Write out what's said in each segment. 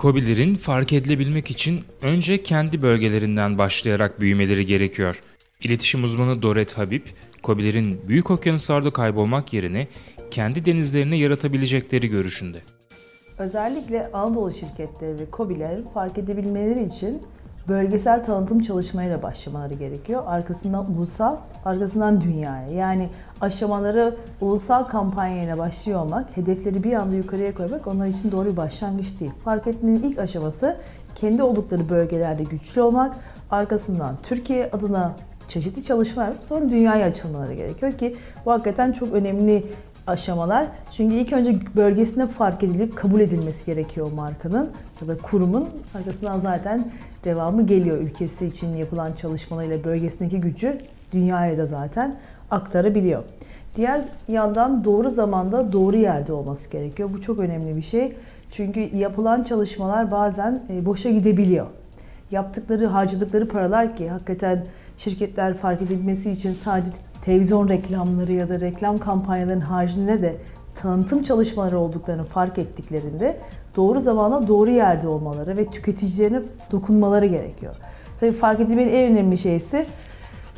Kobilerin fark edilebilmek için önce kendi bölgelerinden başlayarak büyümeleri gerekiyor. İletişim uzmanı Doret Habib, Kobilerin büyük okyanuslarda kaybolmak yerine kendi denizlerini yaratabilecekleri görüşünde. Özellikle Anadolu şirketleri ve KOBİ'lerin fark edebilmeleri için bölgesel tanıtım çalışmayla başlamaları gerekiyor. Arkasından ulusal, arkasından dünyaya. Yani aşamaları ulusal kampanyayla başlıyor olmak, hedefleri bir anda yukarıya koymak onlar için doğru bir başlangıç değil. Fark etmenin ilk aşaması kendi oldukları bölgelerde güçlü olmak, arkasından Türkiye adına çeşitli çalışmalar sonra dünyaya açılmaları gerekiyor ki bu hakikaten çok önemli aşamalar. Çünkü ilk önce bölgesinde fark edilip kabul edilmesi gerekiyor markanın ya da kurumun. Arkasından zaten devamı geliyor. Ülkesi için yapılan çalışmalarıyla bölgesindeki gücü dünyaya da zaten aktarabiliyor. Diğer yandan doğru zamanda doğru yerde olması gerekiyor. Bu çok önemli bir şey. Çünkü yapılan çalışmalar bazen e, boşa gidebiliyor. Yaptıkları, harcadıkları paralar ki hakikaten şirketler fark edilmesi için sadece televizyon reklamları ya da reklam kampanyalarının haricinde de tanıtım çalışmaları olduklarını fark ettiklerinde doğru zamanda doğru yerde olmaları ve tüketicilerine dokunmaları gerekiyor. Tabii fark edilmenin en önemli şeysi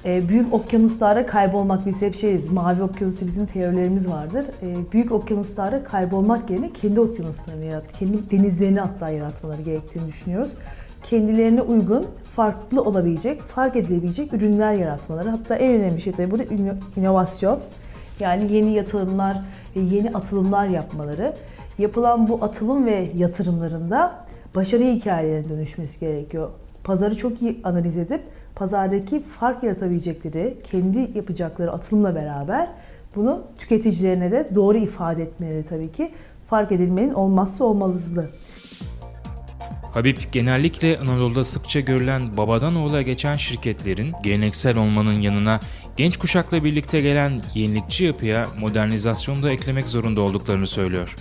e, büyük okyanuslarda kaybolmak. Biz hep şeyiz, mavi okyanusu bizim teorilerimiz vardır. E, büyük okyanuslarda kaybolmak yerine kendi okyanuslarını yarat, kendi denizlerini hatta yaratmaları gerektiğini düşünüyoruz. Kendilerine uygun, farklı olabilecek, fark edilebilecek ürünler yaratmaları. Hatta en önemli şey tabii burada inovasyon. Yani yeni yatırımlar, yeni atılımlar yapmaları. Yapılan bu atılım ve yatırımlarında başarı hikayelerine dönüşmesi gerekiyor. Pazarı çok iyi analiz edip pazardaki fark yaratabilecekleri, kendi yapacakları atılımla beraber bunu tüketicilerine de doğru ifade etmeleri tabii ki fark edilmenin olmazsa olmazı. Habib genellikle Anadolu'da sıkça görülen babadan oğula geçen şirketlerin geleneksel olmanın yanına genç kuşakla birlikte gelen yenilikçi yapıya modernizasyonu da eklemek zorunda olduklarını söylüyor.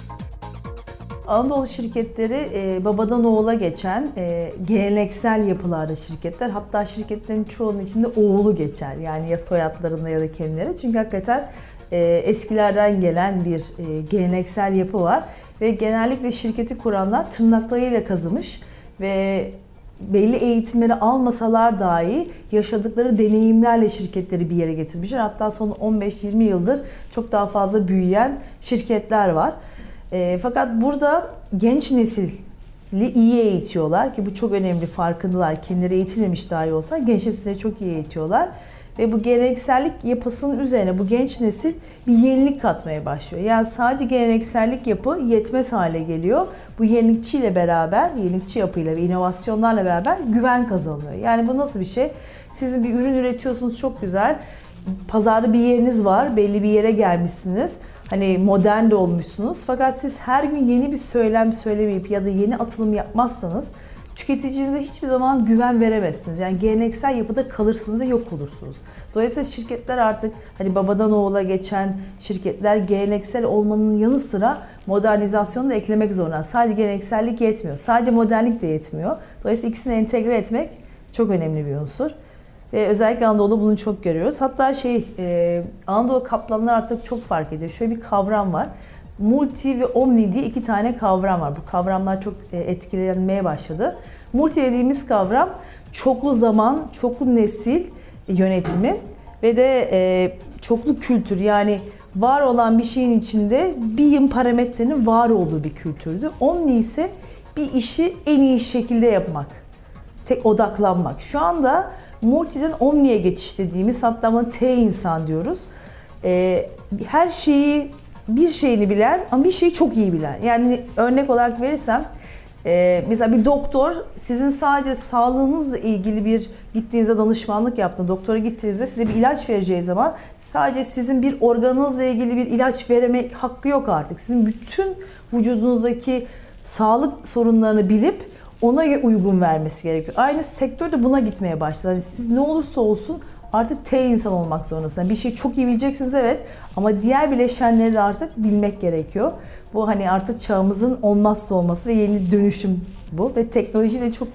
Anadolu şirketleri e, babadan oğula geçen e, geleneksel yapılarda şirketler. Hatta şirketlerin çoğunun içinde oğlu geçer. Yani ya soyadlarında ya da kendileri. Çünkü hakikaten e, eskilerden gelen bir e, geleneksel yapı var. Ve genellikle şirketi kuranlar tırnaklarıyla kazımış ve belli eğitimleri almasalar dahi yaşadıkları deneyimlerle şirketleri bir yere getirmişler. Hatta son 15-20 yıldır çok daha fazla büyüyen şirketler var. E, fakat burada genç nesili iyi eğitiyorlar ki bu çok önemli farkındalar. Kendileri eğitilmemiş dahi olsa genç nesile çok iyi eğitiyorlar. Ve bu geleneksellik yapısının üzerine bu genç nesil bir yenilik katmaya başlıyor. Yani sadece geleneksellik yapı yetmez hale geliyor. Bu yenilikçiyle beraber, yenilikçi yapıyla ve inovasyonlarla beraber güven kazanılıyor. Yani bu nasıl bir şey? Siz bir ürün üretiyorsunuz çok güzel. Pazarda bir yeriniz var, belli bir yere gelmişsiniz hani modern de olmuşsunuz. Fakat siz her gün yeni bir söylem söylemeyip ya da yeni atılım yapmazsanız tüketicinize hiçbir zaman güven veremezsiniz. Yani geleneksel yapıda kalırsınız ve yok olursunuz. Dolayısıyla şirketler artık hani babadan oğula geçen şirketler geleneksel olmanın yanı sıra modernizasyonu da eklemek zorunda. Sadece geleneksellik yetmiyor. Sadece modernlik de yetmiyor. Dolayısıyla ikisini entegre etmek çok önemli bir unsur. Ve özellikle Anadolu'da bunu çok görüyoruz. Hatta şey e, Anadolu kaplanlar artık çok fark ediyor. Şöyle bir kavram var. Multi ve omni diye iki tane kavram var. Bu kavramlar çok e, etkilenmeye başladı. Multi dediğimiz kavram çoklu zaman, çoklu nesil yönetimi ve de e, çoklu kültür yani var olan bir şeyin içinde bir yım parametrenin var olduğu bir kültürdü. Omni ise bir işi en iyi şekilde yapmak, tek odaklanmak. Şu anda multiden omniye geçiş dediğimiz hatta buna T insan diyoruz. Ee, her şeyi bir şeyini bilen ama bir şeyi çok iyi bilen. Yani örnek olarak verirsem e, mesela bir doktor sizin sadece sağlığınızla ilgili bir gittiğinizde danışmanlık yaptığında doktora gittiğinizde size bir ilaç vereceği zaman sadece sizin bir organınızla ilgili bir ilaç veremek hakkı yok artık. Sizin bütün vücudunuzdaki sağlık sorunlarını bilip ona uygun vermesi gerekiyor. Aynı sektör de buna gitmeye başladı. Yani siz ne olursa olsun artık T insan olmak zorundasınız. Yani bir şey çok iyi bileceksiniz evet ama diğer bileşenleri de artık bilmek gerekiyor. Bu hani artık çağımızın olmazsa olması ve yeni dönüşüm bu ve teknoloji de çok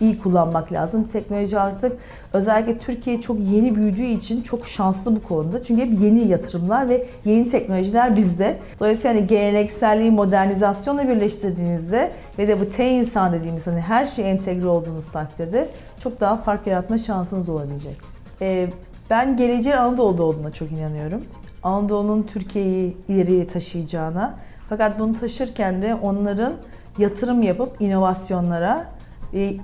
iyi kullanmak lazım. Teknoloji artık özellikle Türkiye çok yeni büyüdüğü için çok şanslı bu konuda. Çünkü hep yeni yatırımlar ve yeni teknolojiler bizde. Dolayısıyla hani gelenekselliği modernizasyonla birleştirdiğinizde ve de bu T insan dediğimiz hani her şey entegre olduğunuz takdirde çok daha fark yaratma şansınız olabilecek. Ee, ben geleceğin Anadolu'da olduğuna çok inanıyorum. Anadolu'nun Türkiye'yi ileriye taşıyacağına. Fakat bunu taşırken de onların yatırım yapıp inovasyonlara ve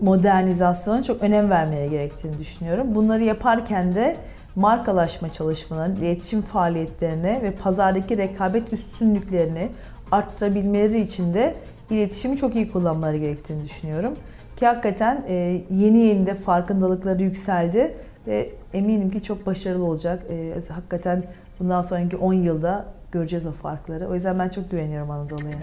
modernizasyona çok önem vermeye gerektiğini düşünüyorum. Bunları yaparken de markalaşma çalışmalarını, iletişim faaliyetlerine ve pazardaki rekabet üstünlüklerini arttırabilmeleri için de iletişimi çok iyi kullanmaları gerektiğini düşünüyorum. Ki hakikaten e, yeni yeni de farkındalıkları yükseldi ve eminim ki çok başarılı olacak. E, hakikaten bundan sonraki 10 yılda göreceğiz o farkları. O yüzden ben çok güveniyorum Anadolu'ya.